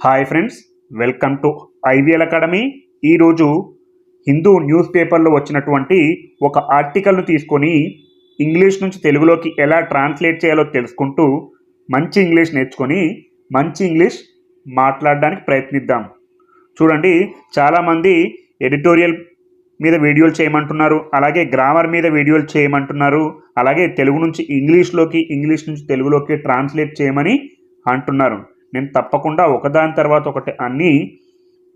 Hi friends welcome to IVL academy. ఈరోజు Hindu news పేపర్లో వచ్చినటువంటి ఒక ఆర్టికల్ను తీసుకొని ఇంగ్లీష్ నుంచి తెలుగులోకి ఎలా ట్రాన్స్లేట్ చేయాలో తెలుసుకుంటూ మంచి ఇంగ్లీష్ నేర్చుకొని మంచి ఇంగ్లీష్ మాట్లాడడానికి ప్రయత్నిద్దాం. చూడండి చాలామంది ఎడిటోరియల్ మీద వీడియోలు చేయమంటున్నారు అలాగే గ్రామర్ మీద వీడియోలు చేయమంటున్నారు అలాగే తెలుగు నుంచి ఇంగ్లీష్లోకి ఇంగ్లీష్ నుంచి తెలుగులోకి ట్రాన్స్లేట్ చేయమని అంటున్నారు. నేను తప్పకుండా ఒకదాని తర్వాత ఒకటి అన్ని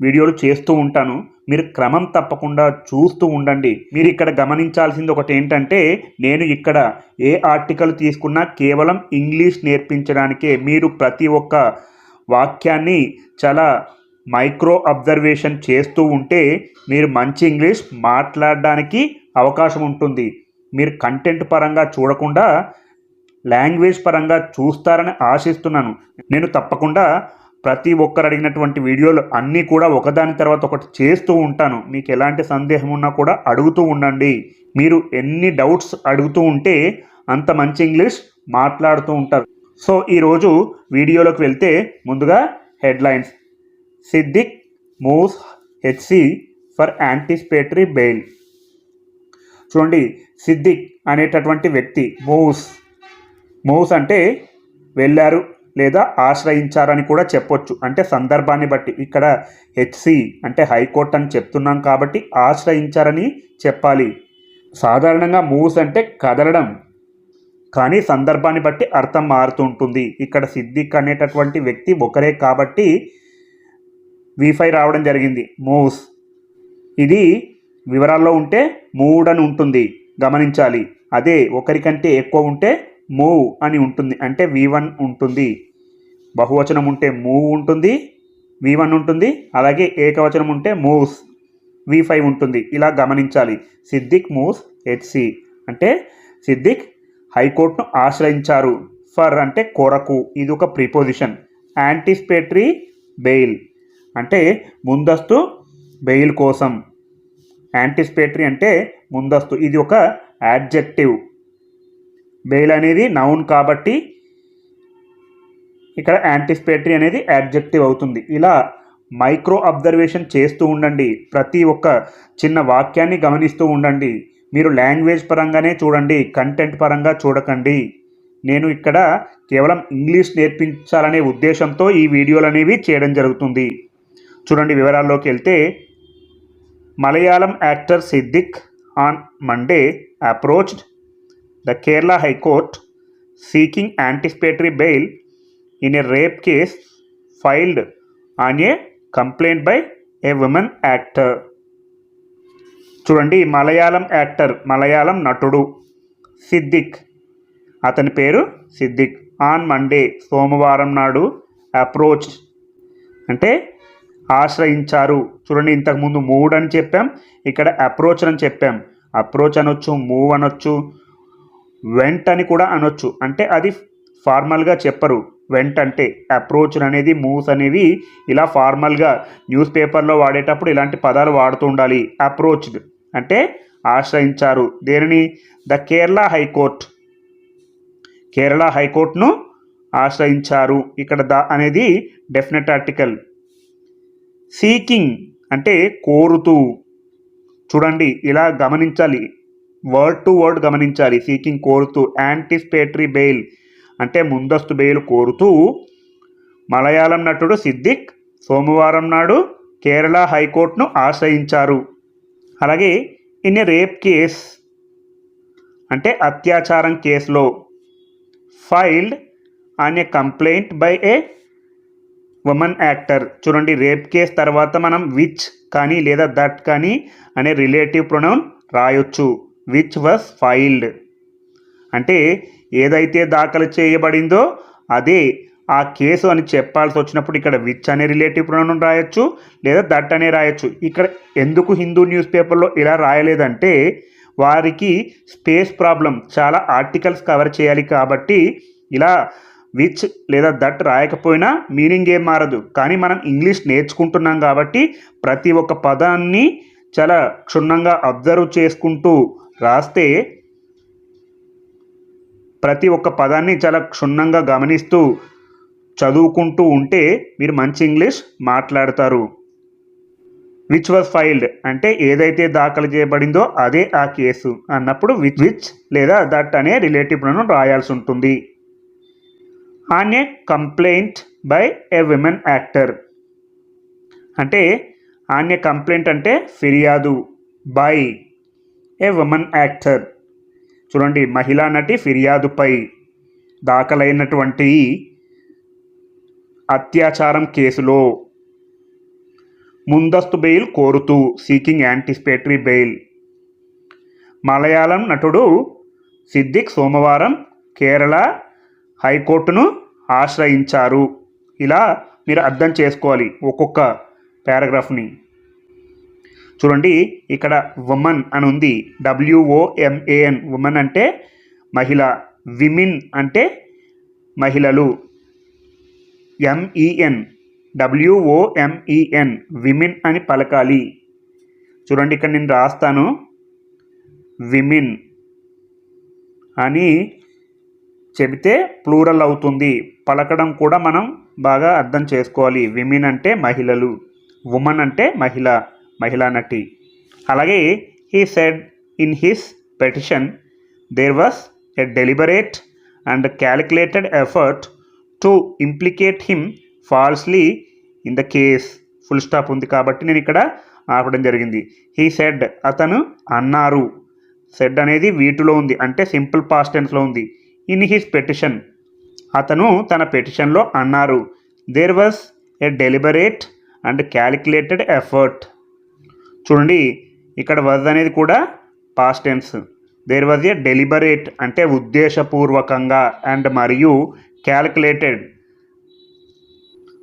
వీడియోలు చేస్తూ ఉంటాను. మీరు క్రమం తప్పకుండా చూస్తూ ఉండండి. మీరు ఇక్కడ గమనించాల్సింది ఒకటి ఏంటంటే నేను ఇక్కడ ఏ ఆర్టికల్ తీసుకున్నా కేవలం ఇంగ్లీష్ నేర్పించడానికే మీరు ప్రతి ఒక్క వాక్యాన్ని చాలా మైక్రో అబ్జర్వేషన్ చేస్తూ ఉంటే మీరు మంచి ఇంగ్లీష్ మాట్లాడడానికి అవకాశం ఉంటుంది. మీరు కంటెంట్ పరంగా చూడకుండా లాంగ్వేజ్ పరంగా చూస్తారని ఆశిస్తున్నాను. నేను తప్పకుండా ప్రతి ఒక్కరు అడిగినటువంటి వీడియోలు అన్నీ కూడా ఒకదాని తర్వాత ఒకటి చేస్తూ ఉంటాను. మీకు ఎలాంటి సందేహం ఉన్నా కూడా అడుగుతూ ఉండండి. మీరు ఎన్ని డౌట్స్ అడుగుతూ ఉంటే అంత మంచి ఇంగ్లీష్ మాట్లాడుతూ ఉంటారు. సో ఈరోజు వీడియోలోకి వెళ్తే ముందుగా headlines. Siddique moves HC for anticipatory bail. చూడండి సిద్దిక్ అనేటటువంటి వ్యక్తి మూవ్స్. మూవ్స్ అంటే వెళ్ళారు లేదా ఆశ్రయించారని కూడా చెప్పొచ్చు. అంటే సందర్భాన్ని బట్టి. ఇక్కడ హెచ్సి అంటే హైకోర్టు అని చెప్తున్నాం కాబట్టి ఆశ్రయించారని చెప్పాలి. సాధారణంగా మూవ్స్ అంటే కదలడం. కానీ సందర్భాన్ని బట్టి అర్థం మారుతూ ఉంటుంది ఇక్కడ సిద్దిక్ అనేటటువంటి వ్యక్తి ఒకరే కాబట్టి వీఫై రావడం జరిగింది. మూవ్స్ ఇది వివరాల్లో ఉంటే మూడ్ అని ఉంటుంది. గమనించాలి. అదే ఒకరికంటే ఎక్కువ ఉంటే మూవ్ అని ఉంటుంది. అంటే వి వన్ ఉంటుంది. బహువచనం ఉంటే మూవ్ ఉంటుంది. వి వన్ ఉంటుంది. అలాగే ఏకవచనం ఉంటే మూవ్స్. వి ఫైవ్ ఉంటుంది. ఇలా గమనించాలి. సిద్దిక్ మూవ్స్ హెచ్సి అంటే సిద్దిక్ హైకోర్టును ఆశ్రయించారు. ఫర్ అంటే కొరకు. ఇది ఒక ప్రిపోజిషన్. యాంటిసిపేటరీ బెయిల్ అంటే ముందస్తు బెయిల్ కోసం. యాంటిసిపేటరీ అంటే ముందస్తు. ఇది ఒక యాడ్జెక్టివ్ బెయిల్ అనేది నౌన్ కాబట్టి ఇక్కడ యాంటిసిపేటరీ అనేది యాడ్జెక్టివ్ అవుతుంది. ఇలా మైక్రో అబ్జర్వేషన్ చేస్తూ ఉండండి. ప్రతి ఒక్క చిన్న వాక్యాన్ని గమనిస్తూ ఉండండి. మీరు లాంగ్వేజ్ పరంగానే చూడండి. కంటెంట్ పరంగా చూడకండి. నేను ఇక్కడ కేవలం ఇంగ్లీష్ నేర్పించాలనే ఉద్దేశంతో ఈ వీడియోలు అనేవి చేయడం జరుగుతుంది. చూడండి వివరాల్లోకి వెళ్తే Malayalam actor Siddique on Monday approached the Kerala high court seeking anticipatory bail in a rape case filed on a complaint by a women actor చూడండి మలయాళం యాక్టర్ మలయాళం నటుడు సిద్దిక్. అతని పేరు సిద్దిక్. ఆన్ మండే సోమవారం నాడు అప్రోచ్. అంటే ఆశ్రయించారు. చూడండి ఇంతకుముందు మూడ్ అని చెప్పాం ఇక్కడ అప్రోచ్ అని చెప్పాం. అప్రోచ్ అనొచ్చు మూవ్ అనొచ్చు వెంట్ అని కూడా అనొచ్చు. అంటే అది ఫార్మల్గా చెప్పరు. వెంట్ అంటే అప్రోచ్ అనేది మూవ్స్ అనేవి ఇలా ఫార్మల్గా న్యూస్ పేపర్లో వాడేటప్పుడు ఇలాంటి పదాలు వాడుతూ ఉండాలి. అప్రోచ్డ్ అంటే ఆశ్రయించారు. దేనిని? The Kerala high court. కేరళ హైకోర్టును ఆశ్రయించారు. ఇక్కడ ద అనేది డెఫినెట్ ఆర్టికల్. సీకింగ్ అంటే కోరుతూ. చూడండి ఇలా గమనించాలి. వర్డ్ టు వర్డ్ గమనించాలి. సీకింగ్ కోరుతూ యాంటిసిపేటరీ బెయిల్ అంటే ముందస్తు బెయిల్ కోరుతూ మలయాళం నటుడు సిద్దిక్ సోమవారం నాడు కేరళ హైకోర్టును ఆశ్రయించారు. అలాగే ఇన్ రేప్ కేస్ అంటే అత్యాచారం కేసులో filed on a complaint by a women actor చూడండి రేప్ కేస్ తర్వాత మనం విచ్ కానీ లేదా దట్ కానీ అనే రిలేటివ్ ప్రొనౌన్ రాయొచ్చు. విచ్ వాస్ ఫైల్డ్ అంటే ఏదైతే దాఖలు చేయబడిందో అదే ఆ కేసు అని చెప్పాల్సి వచ్చినప్పుడు ఇక్కడ విచ్ అనే రిలేటివ్ ప్రొనౌన్ రాయొచ్చు లేదా దట్ అనే రాయొచ్చు. ఇక్కడ ఎందుకు హిందూ న్యూస్ పేపర్లో ఇలా రాయలేదంటే వారికి స్పేస్ ప్రాబ్లం చాలా ఆర్టికల్స్ కవర్ చేయాలి కాబట్టి ఇలా విచ్ లేదా దట్ రాయకపోయినా మీనింగ్ ఏం మారదు. కానీ మనం ఇంగ్లీష్ నేర్చుకుంటున్నాం కాబట్టి ప్రతి ఒక్క పదాన్ని చాలా క్షుణ్ణంగా అబ్జర్వ్ చేసుకుంటూ రాస్తే ప్రతి ఒక్క పదాన్ని చాలా క్షుణ్ణంగా గమనిస్తూ చదువుకుంటూ ఉంటే మీరు మంచి ఇంగ్లీష్ మాట్లాడతారు. విచ్ వాజ్ ఫైల్డ్ అంటే ఏదైతే దాఖలు చేయబడిందో అదే ఆ కేసు అన్నప్పుడు విచ్ విచ్ లేదా దట్ అనే రిలేటివ్ ప్రొనౌన్ రాయాల్సి ఉంటుంది. On a complaint by a women actor అంటే ఆన్ ఏ కంప్లైంట్ అంటే ఫిర్యాదు. బై ఏ ఉమెన్ యాక్టర్ చూడండి మహిళా నటి ఫిర్యాదుపై దాఖలైనటువంటి అత్యాచారం కేసులో ముందస్తు బెయిల్ కోరుతూ సీకింగ్ యాంటిసిపేటరీ బెయిల్ మలయాళం నటుడు సిద్దిక్ సోమవారం కేరళ హైకోర్టును ఆశ్రయించారు. ఇలా మీరు అర్థం చేసుకోవాలి ఒక్కొక్క పారాగ్రాఫ్ని. చూడండి ఇక్కడ ఉమెన్ అని ఉంది. డబ్ల్యూఓఎంఏఎన్ ఉమెన్ అంటే మహిళ విమిన్ అంటే మహిళలు. ఎంఈఎన్ డబ్ల్యూఓఎంఈఎన్ విమిన్ అని పలకాలి. చూడండి ఇక్కడ నేను రాస్తాను. విమిన్ అని చెబితే ప్లూరల్ అవుతుంది. పలకడం కూడా మనం బాగా అర్థం చేసుకోవాలి. విమిన్ అంటే మహిళలు. ఉమెన్ అంటే మహిళ. మహిళా నటి. అలాగే he said in his petition there was a deliberate and calculated effort to implicate him falsely in the case full stop ఉంది కాబట్టి నేను ఇక్కడ ఆపడం జరిగింది. హీ సెడ్ అతను అన్నారు. సెడ్ అనేది వీటిలో ఉంది అంటే సింపుల్ పాస్ట్ టెన్స్లో ఉంది. ఇన్ హిస్ పెటిషన్ అతను తన పెటిషన్లో అన్నారు. There was a deliberate and calculated effort చూడండి ఇక్కడ వజ్ అనేది కూడా past tense there was a deliberate అంటే ఉద్దేశపూర్వకంగా అండ్ మరియు క్యాలిక్యులేటెడ్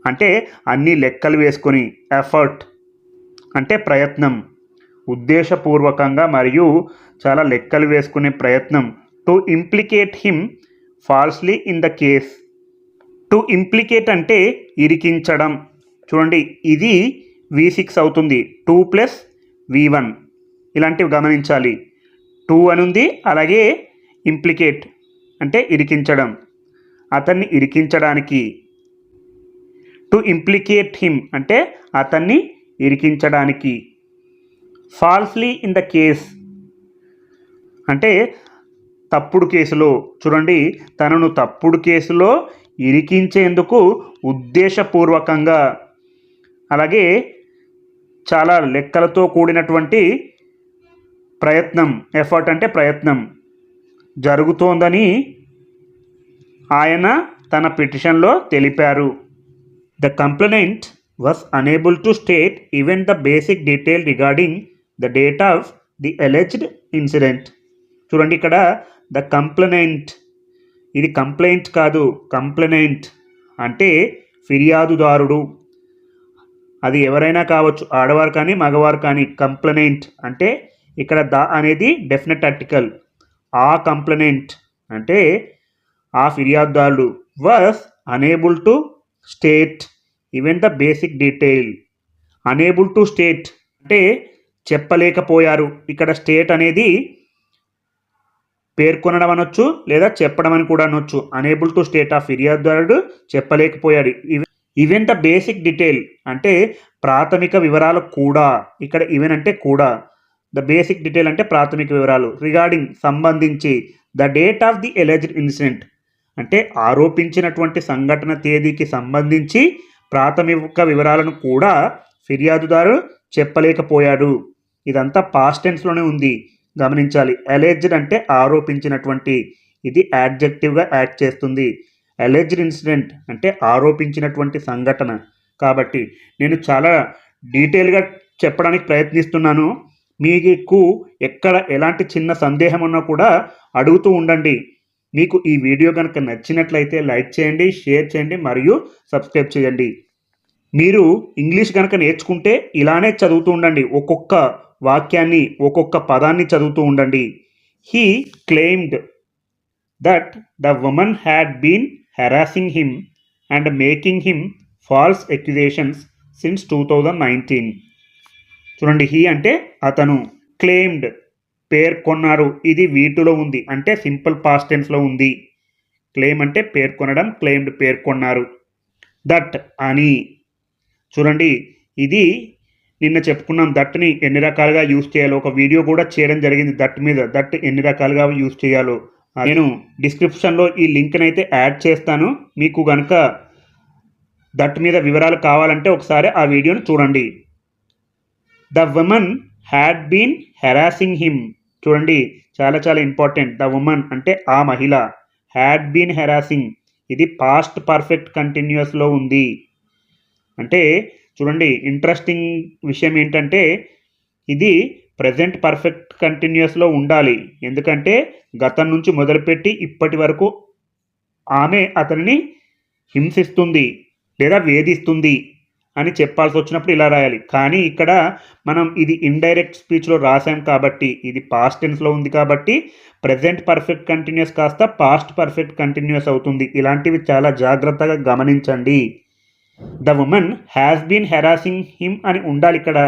అంటే అన్ని లెక్కలు వేసుకొని ఎఫర్ట్ అంటే ప్రయత్నం. ఉద్దేశపూర్వకంగా మరియు చాలా లెక్కలు వేసుకునే ప్రయత్నం. To implicate him falsely in the case to implicate అంటే ఇరికించడం. చూడండి ఇది వి సిక్స్ అవుతుంది. టూ ప్లస్ వి వన్ ఇలాంటివి గమనించాలి. టూ అని ఉంది అలాగే ఇంప్లికేట్ అంటే ఇరికించడం. అతన్ని ఇరికించడానికి. టు ఇంప్లికేట్ హిమ్ అంటే అతన్ని ఇరికించడానికి. ఫాల్స్లీ ఇన్ ద కేస్ అంటే తప్పుడు కేసులో. చూడండి తనను తప్పుడు కేసులో ఇరికించేందుకు ఉద్దేశపూర్వకంగా. అలాగే చాలా లెక్కలతో కూడినటువంటి ప్రయత్నం ఎఫర్ట్ అంటే ప్రయత్నం జరుగుతోందని ఆయన తన పిటిషన్లో తెలిపారు. The complaint was unable to state even the basic detail regarding the date of the alleged incident చూడండి ఇక్కడ ద కంప్లైంట్ ఇది కంప్లైంట్ కాదు కంప్లైంట్ అంటే ఫిర్యాదుదారుడు. అది ఎవరైనా కావచ్చు ఆడవారు కానీ మగవారు కానీ కంప్లైంట్ అంటే ఇక్కడ ద అనేది డెఫినెట్ ఆర్టికల్. ఆ కంప్లైంట్ అంటే ఆ ఫిర్యాదుదారుడు was unable to state even the basic detail unable to state అంటే చెప్పలేకపోయారు. ఇక్కడ స్టేట్ అనేది పేర్కొనడం అనొచ్చు లేదా చెప్పడం అని కూడా అనొచ్చు. అనేబుల్ టు స్టేట్ ఆఫ్ ఫిర్యాదుదారుడు చెప్పలేకపోయాడు. ఈవెన్ ద బేసిక్ డీటెయిల్ అంటే ప్రాథమిక వివరాలు కూడా. ఇక్కడ ఈవెన్ అంటే కూడా. ద బేసిక్ డీటెయిల్ అంటే ప్రాథమిక వివరాలు. రిగార్డింగ్ సంబంధించి the date of the alleged incident అంటే ఆరోపించినటువంటి సంఘటన తేదీకి సంబంధించి ప్రాథమిక వివరాలను కూడా ఫిర్యాదుదారు చెప్పలేకపోయాడు. ఇదంతా పాస్ట్ టెన్స్లోనే ఉంది. గమనించాలి. ఎలెజ్డ్ అంటే ఆరోపించినటువంటి. ఇది యాడ్జెక్టివ్గా యాడ్ చేస్తుంది. అలెజ్డ్ ఇన్సిడెంట్ అంటే ఆరోపించినటువంటి సంఘటన. కాబట్టి నేను చాలా డీటెయిల్గా చెప్పడానికి ప్రయత్నిస్తున్నాను. మీకు ఎక్కడ ఎలాంటి చిన్న సందేహం ఉన్నా కూడా అడుగుతూ ఉండండి. మీకు ఈ వీడియో కనుక నచ్చినట్లయితే లైక్ చేయండి షేర్ చేయండి మరియు సబ్స్క్రైబ్ చేయండి. మీరు ఇంగ్లీష్ కనుక నేర్చుకుంటే ఇలానే చదువుతూ ఉండండి. ఒక్కొక్క వాక్యాన్ని ఒక్కొక్క పదాన్ని చదువుతూ ఉండండి. He claimed that the woman had been harassing him and making him false accusations since two thousand nineteen చూడండి హీ అంటే అతను క్లెయిమ్డ్ పేర్కొన్నారు. ఇది వీటిలో ఉంది. అంటే సింపుల్ పాస్ట్ టెన్స్లో ఉంది. క్లెయిమ్ అంటే పేర్కొనడం క్లెయిమ్డ్ పేర్కొన్నారు. దట్ అని. చూడండి ఇది నిన్న చెప్పుకున్నాం దట్ని ఎన్ని రకాలుగా యూస్ చేయాలో. ఒక వీడియో కూడా చేయడం జరిగింది దట్ మీద. దట్ ఎన్ని రకాలుగా యూస్ చేయాలో. నేను డిస్క్రిప్షన్లో ఈ లింక్ని అయితే యాడ్ చేస్తాను. మీకు కనుక దట్ మీద వివరాలు కావాలంటే ఒకసారి ఆ వీడియోని చూడండి. The woman had been harassing him చూడండి చాలా చాలా ఇంపార్టెంట్ ద ఉమెన్ అంటే ఆ మహిళ హ్యాడ్ బీన్ హెరాసింగ్ ఇది పాస్ట్ పర్ఫెక్ట్ కంటిన్యూస్లో ఉంది. అంటే చూడండి ఇంట్రెస్టింగ్ విషయం ఏంటంటే ఇది ప్రజెంట్ పర్ఫెక్ట్ కంటిన్యూస్లో ఉండాలి. ఎందుకంటే గతం నుంచి మొదలుపెట్టి ఇప్పటి వరకు ఆమె అతనిని హింసిస్తుంది లేదా వేధిస్తుంది అని చెప్పాల్సి వచ్చినప్పుడు ఇలా రాయాలి. కానీ ఇక్కడ మనం ఇది ఇండైరెక్ట్ స్పీచ్లో రాసాం కాబట్టి ఇది పాస్ట్ టెన్స్లో ఉంది కాబట్టి ప్రజెంట్ పర్ఫెక్ట్ కంటిన్యూస్ కాస్త పాస్ట్ పర్ఫెక్ట్ కంటిన్యూస్ అవుతుంది. ఇలాంటివి చాలా జాగ్రత్తగా గమనించండి. The women has been harassing him అని ఉండాలి ఇక్కడ.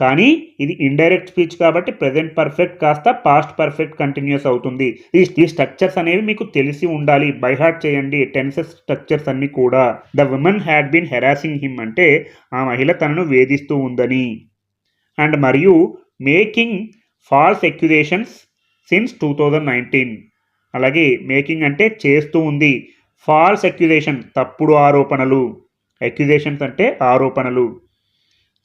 కానీ ఇది ఇండైరెక్ట్ స్పీచ్ కాబట్టి ప్రజెంట్ పర్ఫెక్ట్ కాస్త పాస్ట్ పర్ఫెక్ట్ కంటిన్యూస్ అవుతుంది. ఈ ఈ స్ట్రక్చర్స్ అనేవి మీకు తెలిసి ఉండాలి. బైహార్ట్ చేయండి. టెన్సెస్ స్ట్రక్చర్స్ అన్ని కూడా. The women had been harassing him అంటే ఆ మహిళ తనను వేధిస్తూ ఉందని. అండ్ మరియు making false accusations since two thousand nineteen అలాగే మేకింగ్ అంటే చేస్తూ ఉంది. ఫాల్స్ ఎక్యుజేషన్ తప్పుడు ఆరోపణలు. ఎక్యుజేషన్స్ అంటే ఆరోపణలు.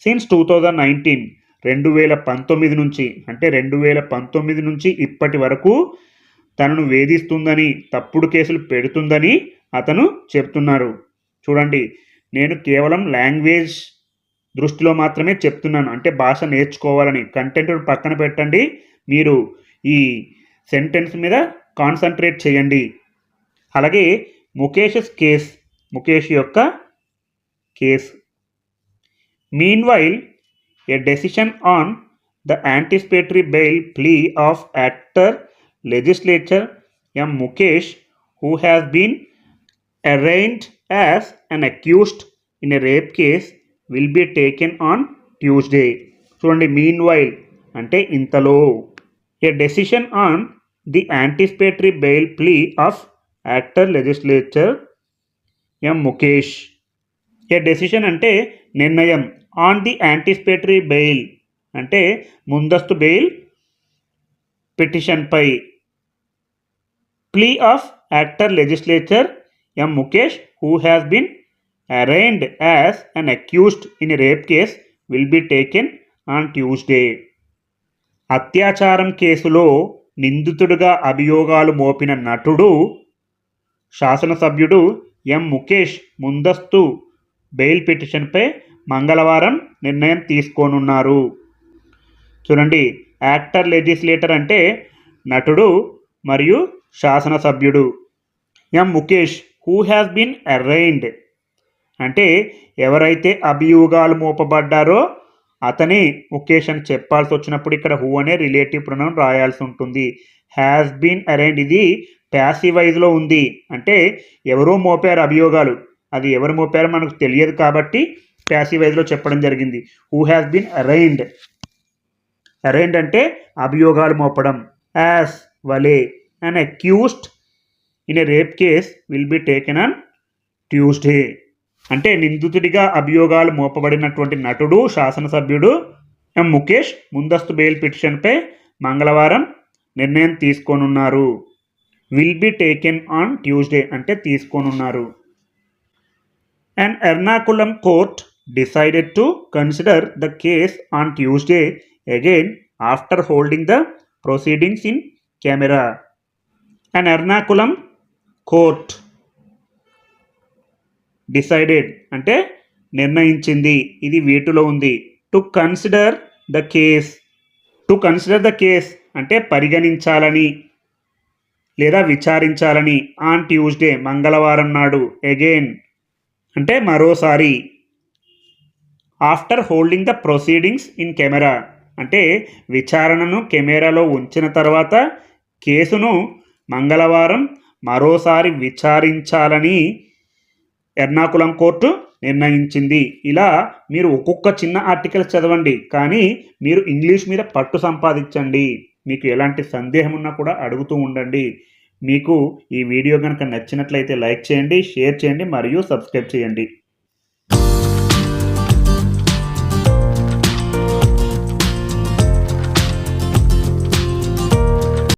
సిన్స్ టూ థౌజండ్ నైన్టీన్ రెండు వేల పంతొమ్మిది నుంచి అంటే రెండు వేల పంతొమ్మిది నుంచి ఇప్పటి వరకు తనను వేధిస్తుందని తప్పుడు కేసులు పెడుతుందని అతను చెప్తున్నారు. చూడండి నేను కేవలం లాంగ్వేజ్ దృష్టిలో మాత్రమే చెప్తున్నాను. అంటే భాష నేర్చుకోవాలని కంటెంట్ పక్కన పెట్టండి. మీరు ఈ సెంటెన్స్ మీద కాన్సన్ట్రేట్ చేయండి. అలాగే ముఖేష్ కేస్ ముఖేష్ యొక్క case. Meanwhile, a decision on the anticipatory bail plea of actor legislator M. Mukesh, who has been arraigned as an accused in a rape case, will be taken on Tuesday. చూడండి meanwhile అంటే ఇంతలో a decision on the anticipatory bail plea of actor legislator M Mukesh a decision అంటే నిర్ణయం on the anticipatory bail అంటే ముందస్తు bail పిటిషన్పై plea of actor legislator M Mukesh who has been arraigned as an accused in rape case will be taken on Tuesday అత్యాచారం కేసులో నిందితుడిగా అభియోగాలు మోపిన నటుడు శాసనసభ్యుడు ఎం ముఖేష్ ముందస్తు బెయిల్ పిటిషన్పై మంగళవారం నిర్ణయం తీసుకోనున్నారు. చూడండి యాక్టర్ లెజిస్లేటర్ అంటే నటుడు మరియు శాసనసభ్యుడు. M. Mukesh who has been arraigned అంటే ఎవరైతే అభియోగాలు మోపబడ్డారో అతని ముఖేష్ అని చెప్పాల్సి వచ్చినప్పుడు ఇక్కడ హూ అనే రిలేటివ్ ప్రణం రాయాల్సి ఉంటుంది. హ్యాస్ బీన్ అరైన్డ్ ఇది ప్యాసివైజ్లో ఉంది. అంటే ఎవరో మోపారు అభియోగాలు. అది ఎవరు మోపారో మనకు తెలియదు కాబట్టి ప్యాసివైజ్లో చెప్పడం జరిగింది. Who has been arraigned arraigned అంటే అభియోగాలు మోపడం. యాజ్ వలే and accused in a rape case will be taken on Tuesday అంటే నిందితుడిగా అభియోగాలు మోపబడినటువంటి నటుడు శాసనసభ్యుడు ఎం. ముఖేష్ ముందస్తు బెయిల్ పిటిషన్పై మంగళవారం నిర్ణయం తీసుకోనున్నారు. Will be taken on Tuesday అంటే తీసుకోనున్నారు. And Ernakulam court decided to consider the case on Tuesday again after holding the proceedings in camera and Ernakulam court decided అంటే నిర్ణయించింది. ఇది వీటిలో ఉంది. To consider the case to consider the case అంటే పరిగణించాలని లేదా విచారించాలని on Tuesday మంగళవారం నాడు అగైన్ అంటే మరోసారి after holding the proceedings in camera. అంటే విచారణను కెమెరాలో ఉంచిన తర్వాత కేసును మంగళవారం మరోసారి విచారించాలని ఎర్నాకుళం కోర్టు నిర్ణయించింది. ఇలా మీరు ఒక్కొక్క చిన్న ఆర్టికల్స్ చదవండి కానీ మీరు ఇంగ్లీష్ మీద పట్టు సంపాదించండి. మీకు ఎలాంటి సందేహం ఉన్నా కూడా అడుగుతూ ఉండండి. మీకు ఈ వీడియో కనుక నచ్చినట్లయితే లైక్ చేయండి షేర్ చేయండి మరియు సబ్స్క్రైబ్ చేయండి.